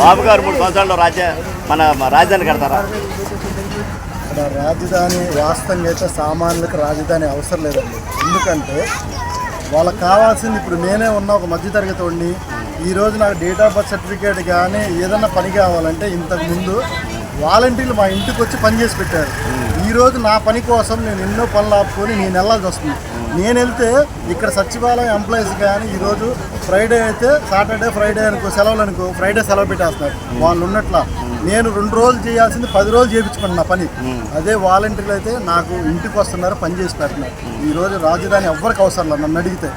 బాబు గారు మూడు సంవత్సరాల్లో రాజ్య మన రాజధాని కడతారా? ఇక్కడ రాజధాని వాస్తవంగా అయితే సామాన్యులకు రాజధాని అవసరం లేదండి. ఎందుకంటే వాళ్ళకి కావాల్సింది ఇప్పుడు నేనే ఉన్న ఒక మధ్యతరగతి వాడిని. ఈరోజు నాకు డేట్ ఆఫ్ బర్త్ సర్టిఫికేట్ కానీ ఏదన్నా పని కావాలంటే ఇంతకుముందు వాలంటీర్లు మా ఇంటికి వచ్చి పని చేసి పెట్టారు. ఈరోజు నా పని కోసం నేను ఎన్నో పనులు ఆపుకొని నేను వెళ్ళాల్సి వస్తుంది. నేను వెళ్తే ఇక్కడ సచివాలయం ఎంప్లాయీస్ కానీ ఈరోజు ఫ్రైడే అయితే సాటర్డే ఫ్రైడే అనుకో సెలవులు అనుకో ఫ్రైడే సెలవు పెట్టేస్తున్నారు. వాళ్ళు ఉన్నట్ల. నేను రెండు రోజులు చేయాల్సింది పది రోజులు చేయించుకున్నా పని. అదే వాలంటీర్లు అయితే నాకు ఇంటికి వస్తున్నారు పని చేసి పెడుతున్నారు. ఈ రోజు రాజధాని ఎవ్వరికి అవసరం లేదు నన్ను అడిగితే.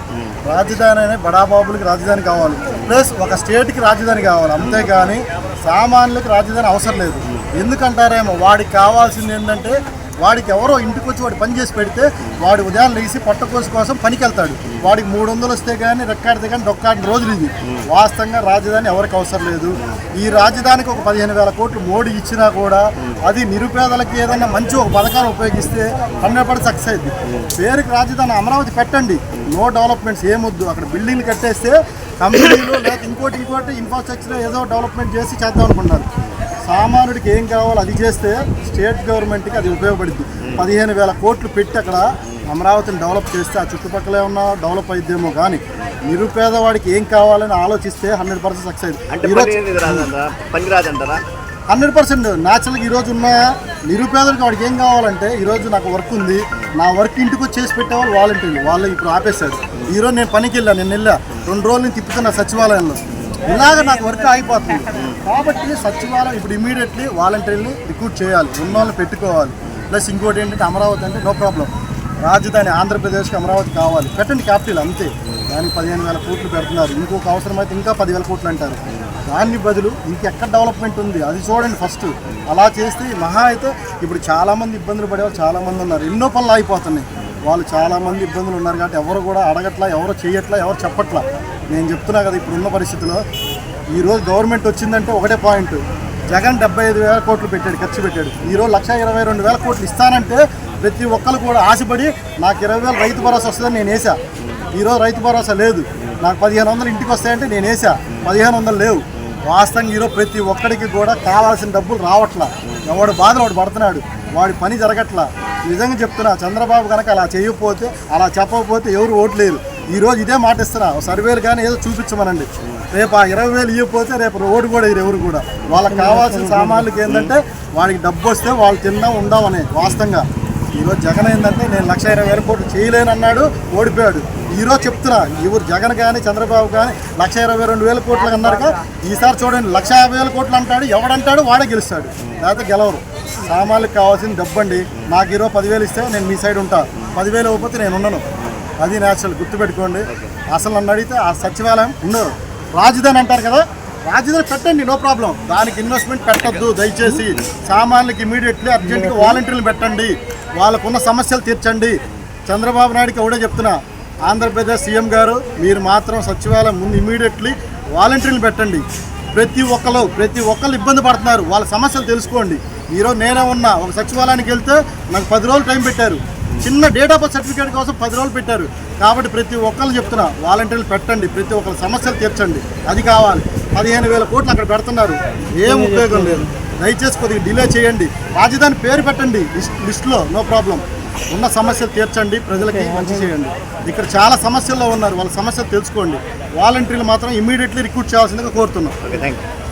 రాజధాని అనే బడాబాబులకి రాజధాని కావాలి. ప్లస్ ఒక స్టేట్కి రాజధాని కావాలి. అంతేగాని సామాన్యులకు రాజధాని అవసరం లేదు. ఎందుకంటారేమో వాడికి కావాల్సింది ఏంటంటే వాడికి ఎవరో ఇంటికి వచ్చి వాడు పని చేసి పెడితే వాడు ఉదయం లేచి పట్టకోసు కోసం పనికి వెళ్తాడు వాడికి మూడు వందలు వస్తే కానీ రెక్కాడితే కానీ డొక్కాడిన రోజులు ఇది వాస్తవంగా రాజధాని ఎవరికి అవసరం లేదు. ఈ రాజధానికి ఒక పదిహేను వేల కోట్లు మోడీ ఇచ్చినా కూడా అది నిరుపేదలకి ఏదైనా మంచి ఒక పథకాన్ని ఉపయోగిస్తే హండ్రెడ్ పర్సెంట్ సక్సెస్ అయింది. పేరుకి రాజధాని అమరావతి పెట్టండి. నో డెవలప్మెంట్స్ ఏమొద్దు. అక్కడ బిల్డింగ్లు కట్టేస్తే కంపెనీలు లేకపోతే ఇంకోటి ఇంకోటి ఇన్ఫ్రాస్ట్రక్చర్ ఏదో డెవలప్మెంట్ చేసి చేద్దాం అనుకున్నారు. సామాన్యుడికి ఏం కావాలో అది చేస్తే స్టేట్ గవర్నమెంట్కి అది ఉపయోగపడుద్ది. పదిహేను వేల కోట్లు పెట్టి అక్కడ అమరావతిని డెవలప్ చేస్తే ఆ చుట్టుపక్కల ఏమన్నా డెవలప్ అయిద్దేమో కానీ నిరుపేదవాడికి ఏం కావాలని ఆలోచిస్తే హండ్రెడ్ పర్సెంట్ సక్సెస్ అంటే అయింది హండ్రెడ్ పర్సెంట్ న్యాచురల్గా ఈరోజు ఉన్న నిరుపేదలకు వాడికి ఏం కావాలంటే ఈరోజు నాకు వర్క్ ఉంది నా వర్క్ ఇంటికి వచ్చి చేసి పెట్టేవాళ్ళు వాలంటీర్లు వాళ్ళు ఇప్పుడు ఆపేశారు. ఈరోజు నేను పనికి వెళ్ళా నేను వెళ్ళా రెండు రోజులు నేను తిప్పుతున్నా సచివాలయంలో. ఇలాగ నాకు వర్క్ ఆగిపోతుంది. కాబట్టి సచివాలయం ఇప్పుడు ఇమీడియట్లీ వాలంటీర్ని రిక్రూట్ చేయాలి. ఉన్న వాళ్ళని పెట్టుకోవాలి. ప్లస్ ఇంకోటి ఏంటంటే అమరావతి అంటే నో ప్రాబ్లం రాజధాని ఆంధ్రప్రదేశ్కి అమరావతి కావాలి. పెట్టండి క్యాపిటల్ అంతే. దానికి పదిహేను వేల కోట్లు పెడుతున్నారు. ఇంకొక అవసరమైతే ఇంకా పదివేల కోట్లు అంటారు. దాన్ని బదులు ఇంకెక్కడ డెవలప్మెంట్ ఉంది? అది చూడండి ఫస్ట్ అలా చేస్తే మహా అయితే ఇప్పుడు చాలామంది ఇబ్బందులు పడేవాళ్ళు చాలామంది ఉన్నారు. ఎన్నో పనులు అయిపోతున్నాయి వాళ్ళు చాలామంది ఇబ్బందులు ఉన్నారు కాబట్టి ఎవరు కూడా అడగట్లా ఎవరు చేయట్లా ఎవరు చెప్పట్లా. నేను చెప్తున్నా కదా ఇప్పుడున్న పరిస్థితిలో ఈరోజు గవర్నమెంట్ వచ్చిందంటే ఒకటే పాయింట్ జగన్ డెబ్బై ఐదు వేల కోట్లు పెట్టాడు ఖర్చు పెట్టాడు. ఈరోజు లక్ష ఇరవై రెండు వేల కోట్లు ఇస్తానంటే ప్రతి ఒక్కరు కూడా ఆశపడి నాకు ఇరవై వేలు రైతు భరోసా వస్తుందని నేను వేసా ఈరోజు రైతు భరోసా లేదు. నాకు పదిహేను వందలు ఇంటికి వస్తాయంటే నేను వేసా పదిహేను వందలు లేవు. వాస్తవంగా ఈరోజు ప్రతి ఒక్కడికి కూడా కావాల్సిన డబ్బులు రావట్లా. ఎవడు బాధలు వాడు పడుతున్నాడు. వాడి పని జరగట్లా. నిజంగా చెప్తున్నా చంద్రబాబు కనుక అలా చేయకపోతే అలా చెప్పకపోతే ఎవరు ఓట్లేరు. ఈరోజు ఇదే మాట ఇస్తున్నా. సర్వేలు కానీ ఏదో చూపించమనండి. రేపు ఆ ఇరవై వేలు ఇవ్వకపోతే రేపు రోడ్డు కూడా ఎవరు కూడా. వాళ్ళకి కావాల్సిన సామాన్లకి ఏంటంటే వాడికి డబ్బు వస్తే వాళ్ళు తిందాం ఉందామని వాస్తవంగా. ఈరోజు జగన్ ఏంటంటే నేను లక్ష ఇరవై వేల కోట్లు చేయలేనన్నాడు ఓడిపోయాడు. ఈరోజు చెప్తున్నా ఎవరు జగన్ కానీ చంద్రబాబు కానీ లక్ష ఇరవై రెండు వేల కోట్లు అన్నారుగా ఈసారి చూడండి లక్ష యాభై వేల కోట్లు అంటాడు ఎవడంటాడు వాడే గెలుస్తాడు. లేకపోతే గెలవరు. సామాన్లకు కావాల్సిన డబ్బు అండి. నాకు ఈరోజు పదివేలు ఇస్తే నేను మీ సైడ్ ఉంటాను పదివేలు ఇవ్వకపోతే నేను ఉండను. అది న్యాచురల్ గుర్తుపెట్టుకోండి. అసలు నన్ను అడిగితే ఆ సచివాలయం ఉండదు రాజధాని అంటారు కదా రాజధాని పెట్టండి నో ప్రాబ్లం దానికి ఇన్వెస్ట్మెంట్ పెట్టద్దు దయచేసి. సామాన్యులకి ఇమీడియట్లీ అర్జెంట్గా వాలంటీర్లు పెట్టండి. వాళ్ళకున్న సమస్యలు తీర్చండి. చంద్రబాబు నాయుడుకి ఒకటే చెప్తున్నా ఆంధ్రప్రదేశ్ సీఎం గారు మీరు మాత్రం సచివాలయం ముందు ఇమీడియట్లీ వాలంటీర్లు పెట్టండి. ప్రతి ఒక్కరు ప్రతి ఒక్కరు ఇబ్బంది పడుతున్నారు. వాళ్ళ సమస్యలు తెలుసుకోండి. ఈరోజు నేనే ఉన్నా ఒక సచివాలయానికి వెళ్తే నాకు పది రోజులు టైం పెట్టారు. చిన్న డేట్ ఆఫ్ బర్త్ సర్టిఫికేట్ కోసం పది రోజులు పెట్టారు. కాబట్టి ప్రతి ఒక్కరు చెప్తున్నా వాలంటీర్లు పెట్టండి ప్రతి ఒక్కరి సమస్యలు తీర్చండి. అది కావాలి. పదిహేను వేల కోట్లు అక్కడ పెడుతున్నారు. ఏం ఉపయోగం లేదు. దయచేసి కొద్దిగా డిలే చేయండి. రాజధాని పేరు పెట్టండి. లిస్ట్ లిస్ట్లో నో ప్రాబ్లం ఉన్న సమస్యలు తీర్చండి ప్రజలకి మంచి చేయండి. ఇక్కడ చాలా సమస్యల్లో ఉన్నారు. వాళ్ళ సమస్యలు తెలుసుకోండి. వాలంటీర్లు మాత్రం ఇమీడియట్లీ రిక్రూట్ చేయాల్సిందిగా కోరుతున్నాం. Okay thank you